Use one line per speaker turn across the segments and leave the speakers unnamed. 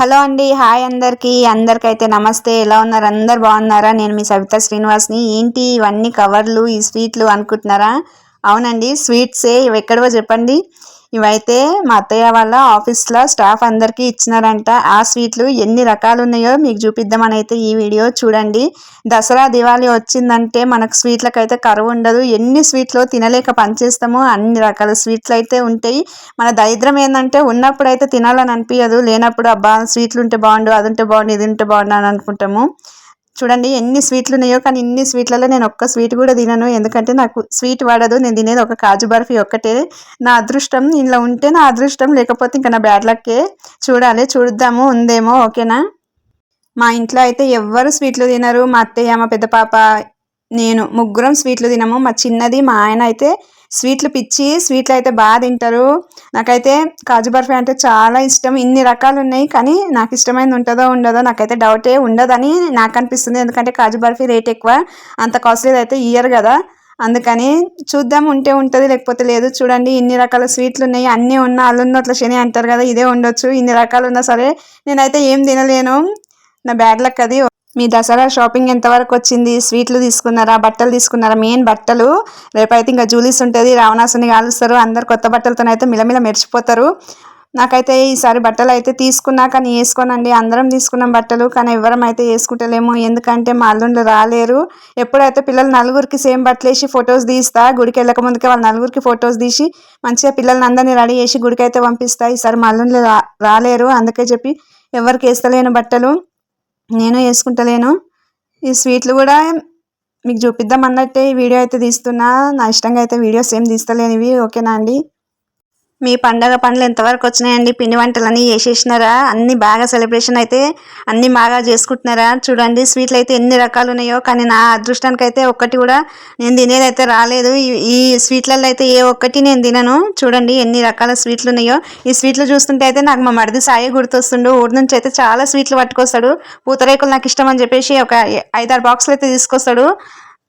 Hello అండి hi అందరికీ. అందరికైతే నమస్తే. ఎలా ఉన్నారు? అందరు బాగున్నారా? నేను మీ సవిత శ్రీనివాస్ని. ఏంటి ఇవన్నీ కవర్లు ఈ స్వీట్లు అనుకుంటున్నారా? అవునండి స్వీట్సే. ఇవి ఎక్కడవో చెప్పండి. ఇవైతే మా అత్తయ్య వాళ్ళ ఆఫీస్లో స్టాఫ్ అందరికీ ఇచ్చినారంట. ఆ స్వీట్లు ఎన్ని రకాలు ఉన్నాయో మీకు చూపిద్దామని అయితే ఈ వీడియో చూడండి. దసరా దివాళీ వచ్చిందంటే మనకు స్వీట్లకు అయితే కరువు ఉండదు. ఎన్ని స్వీట్లు తినలేక పనిచేస్తామో అన్ని రకాల స్వీట్లు అయితే ఉంటాయి. మన దరిద్రం ఏంటంటే ఉన్నప్పుడు అయితే తినాలని అనిపించదు లేనప్పుడు అబ్బా స్వీట్లు ఉంటే బాగుండు అది ఉంటే బాగుండు ఇది ఉంటే బాగుండు అని అనుకుంటాము. చూడండి ఎన్ని స్వీట్లు ఉన్నాయో కానీ ఇన్ని స్వీట్లలో నేను ఒక్క స్వీట్ కూడా తినను. ఎందుకంటే నాకు స్వీట్ పడదు నేను తినేది ఒక కాజు బర్ఫీ ఒక్కటే. నా అదృష్టం ఇంట్లో ఉంటే నా అదృష్టం లేకపోతే ఇంకా నా బ్యాడ్ లక్కే. చూడాలి చూద్దాము ఉందేమో ఓకేనా? మా ఇంట్లో అయితే ఎవ్వరు స్వీట్లు తినరు. మా అత్తయ్య మా పెద్ద పాప నేను ముగ్గురం స్వీట్లు తినము. మా చిన్నది మా ఆయన అయితే స్వీట్లు పిచ్చి స్వీట్లు అయితే బాగా తింటారు. నాకైతే కాజు బర్ఫీ అంటే చాలా ఇష్టం. ఇన్ని రకాలు ఉన్నాయి కానీ నాకు ఇష్టమైనది ఉంటుందో ఉండదో నాకైతే డౌటే ఉండదని నాకు అనిపిస్తుంది. ఎందుకంటే కాజు బర్ఫీ రేట్ ఎక్కువ. అంత కాస్ట్లీ అయితే ఇయ్యరు కదా. అందుకని చూద్దాం ఉంటే ఉంటుంది లేకపోతే లేదు. చూడండి ఇన్ని రకాల స్వీట్లు ఉన్నాయి అన్నీ ఉన్న ఉన్నట్ల శని అంటారు కదా ఇదే ఉండొచ్చు ఇన్ని రకాలు ఉన్నా సరే నేనైతే ఏం తినలేను. నా బ్యాడ్ లక్ అది. మీ దసరా షాపింగ్ ఎంతవరకు వచ్చింది? స్వీట్లు తీసుకున్నారా? బట్టలు తీసుకున్నారా? మెయిన్ బట్టలు. రేపైతే ఇంకా జూలీస్ ఉంటుంది. రావణాసుని కాలుస్తారు. అందరు కొత్త బట్టలతోనైతే మిలమిల మెరిచిపోతారు నాకైతే ఈసారి బట్టలు అయితే తీసుకున్నా కానీ వేసుకోనండి. అందరం తీసుకున్నాం బట్టలు కానీ ఎవరం అయితే వేసుకుంటలేము. ఎందుకంటే మా అల్లుండ్లు రాలేరు. ఎప్పుడైతే పిల్లలు నలుగురికి సేమ్ బట్టలు వేసి ఫొటోస్ తీస్తా గుడికి వెళ్ళక ముందుకే వాళ్ళ నలుగురికి ఫొటోస్ తీసి మంచిగా పిల్లల్ని అందరినీ రెడీ చేసి గుడికి అయితే పంపిస్తా. ఈసారి మా అల్లుండ్లు రాలేరు. అందుకే చెప్పి ఎవరికి వేస్తలేను బట్టలు. నేను వేసుకుంటలేను. ఈ స్వీట్లు కూడా మీకు చూపిద్దాం అన్నట్టే ఈ వీడియో అయితే తీస్తున్నా. నా ఇష్టంగా అయితే వీడియోస్ ఏం తీస్తలేనివి. ఓకేనా అండి? మీ పండగ పనులు ఎంతవరకు వచ్చినాయండి? పిండి వంటలన్నీ వేసేసినారా అన్ని బాగా సెలబ్రేషన్ అయితే అన్ని బాగా చేసుకుంటున్నారా? చూడండి స్వీట్లు అయితే ఎన్ని రకాలు ఉన్నాయో కానీ నా అదృష్టానికి అయితే ఒక్కటి కూడా నేను తినేది అయితే రాలేదు. ఈ స్వీట్లలో అయితే ఏ ఒక్కటి నేను తినను. చూడండి ఎన్ని రకాల స్వీట్లు ఉన్నాయో. ఈ స్వీట్లు చూస్తుంటే అయితే నాకు మా మరిది సాయి గుర్తొస్తుండు. ఊరి నుంచి అయితే చాలా స్వీట్లు పట్టుకొస్తాడు. పూతరేకులు నాకు ఇష్టం అని చెప్పేసి ఒక ఐదారు బాక్సులు అయితే తీసుకొస్తాడు.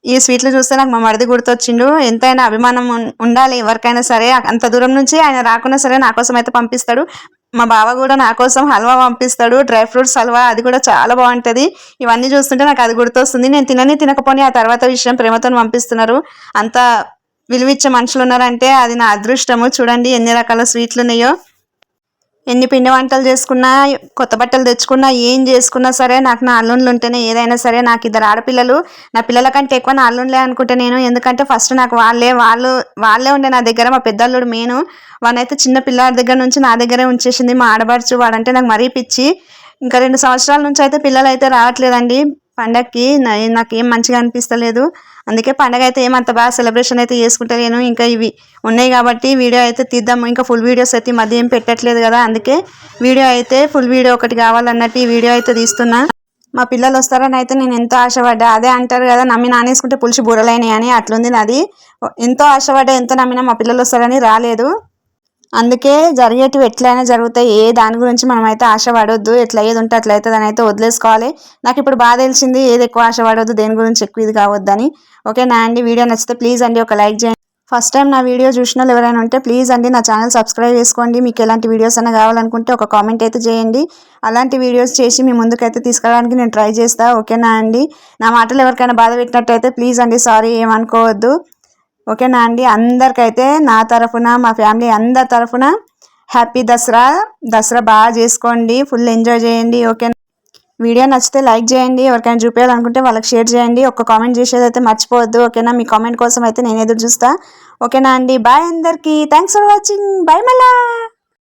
ఈ స్వీట్లు చూస్తే నాకు మా మరిది గుర్తొచ్చిండు. ఎంతైనా అభిమానం ఉండాలి ఎవరికైనా సరే. అంత దూరం నుంచి ఆయన రాకున్నా సరే నా కోసం అయితే పంపిస్తాడు. మా బావ కూడా నా కోసం హల్వా పంపిస్తాడు. డ్రై ఫ్రూట్స్ హల్వా అది కూడా చాలా బాగుంటుంది. ఇవన్నీ చూస్తుంటే నాకు అది గుర్తొస్తుంది. నేను తినని తినకపోని ఆ తర్వాత విషయం ప్రేమతో పంపిస్తున్నారు. అంత విలువిచ్చే మనుషులు ఉన్నారంటే అది నా అదృష్టము. చూడండి ఎన్ని రకాల స్వీట్లు ఉన్నాయో. ఎన్ని పిండి వంటలు చేసుకున్నా కొత్త బట్టలు తెచ్చుకున్నా ఏం చేసుకున్నా సరే నాకు నా అల్లుండ్లు ఉంటేనే ఏదైనా సరే నాకు ఇద్దరు ఆడపిల్లలు. నా పిల్లల కంటే ఎక్కువ నా అల్లుండ్లే అనుకుంటే నేను. ఎందుకంటే ఫస్ట్ నాకు వాళ్ళే వాళ్ళు వాళ్ళే ఉండే నా దగ్గర మా పెద్దల్లుడు మేను. వానైతే చిన్న పిల్లల దగ్గర నుంచి నా దగ్గరే ఉంచేసింది. మా ఆడబడుచు వాడంటే నాకు మరీ పిచ్చి. ఇంకా రెండు సంవత్సరాల నుంచి అయితే పిల్లలు అయితే రావట్లేదండి. పండగకి నాకు ఏం మంచిగా అనిపిస్తలేదు. అందుకే పండగ అయితే ఏమంత బాగా సెలబ్రేషన్ అయితే చేసుకుంటలేను. ఇంకా ఇవి ఉన్నాయి కాబట్టి వీడియో అయితే తీద్దాము. ఇంకా ఫుల్ వీడియోస్ అయితే మధ్య ఏం పెట్టట్లేదు కదా అందుకే వీడియో అయితే ఫుల్ వీడియో ఒకటి కావాలన్నట్టు ఈ వీడియో అయితే తీస్తున్నా. మా పిల్లలు వస్తారని అయితే నేను ఎంతో ఆశపడ్డా. అదే అంటారు కదా నమ్మి నానేసుకుంటే పులుసు బుర్రలైనాయి అని అట్లుంది నాది. ఎంతో ఆశపడ్డా ఎంతో నమ్మినా మా పిల్లలు వస్తారని రాలేదు. అందుకే జరిగేటివి ఎట్లయినా జరుగుతాయి. ఏ దాని గురించి మనం అయితే ఆశ ఎట్లా ఏది ఉంటే అట్లా అవుతుంది అని అయితే వదిలేసుకోవాలి. నాకు ఇప్పుడు బాగా తెలిసింది ఏది ఎక్కువ ఆశపడొద్దు దేని గురించి ఎక్కువ ఇది కావద్దని. ఓకేనా అండి? వీడియో నచ్చితే ప్లీజ్ అండి ఒక లైక్ చేయండి. ఫస్ట్ టైం నా వీడియో చూసిన ఎవరైనా ఉంటే ప్లీజ్ అండి నా ఛానల్ సబ్స్క్రైబ్ చేసుకోండి. మీకు ఎలాంటి వీడియోస్ అయినా కావాలనుకుంటే ఒక కామెంట్ అయితే చేయండి. అలాంటి వీడియోస్ చేసి మీ ముందుకైతే తీసుకురావడానికి నేను ట్రై చేస్తాను ఓకేనా అండి? నా మాటలు ఎవరికైనా బాధ పెట్టినట్టయితే ప్లీజ్ అండి సారీ ఏమనుకోవద్దు. ఓకేనా అండి? అందరికైతే నా తరఫున మా ఫ్యామిలీ అందరి తరఫున హ్యాపీ దసరా. దసరా బాగా చేసుకోండి ఫుల్ ఎంజాయ్ చేయండి ఓకేనా? వీడియో నచ్చితే లైక్ చేయండి ఎవరికైనా చూపించాలనుకుంటే వాళ్ళకి షేర్ చేయండి. ఒక కామెంట్ చేసేది అయితే మర్చిపోవద్దు ఓకేనా? మీ కామెంట్ కోసం అయితే నేను ఎదురు చూస్తా. ఓకేనా అండి? బాయ్ అందరికీ. Thanks for watching. బాయ్ మళ్ళా.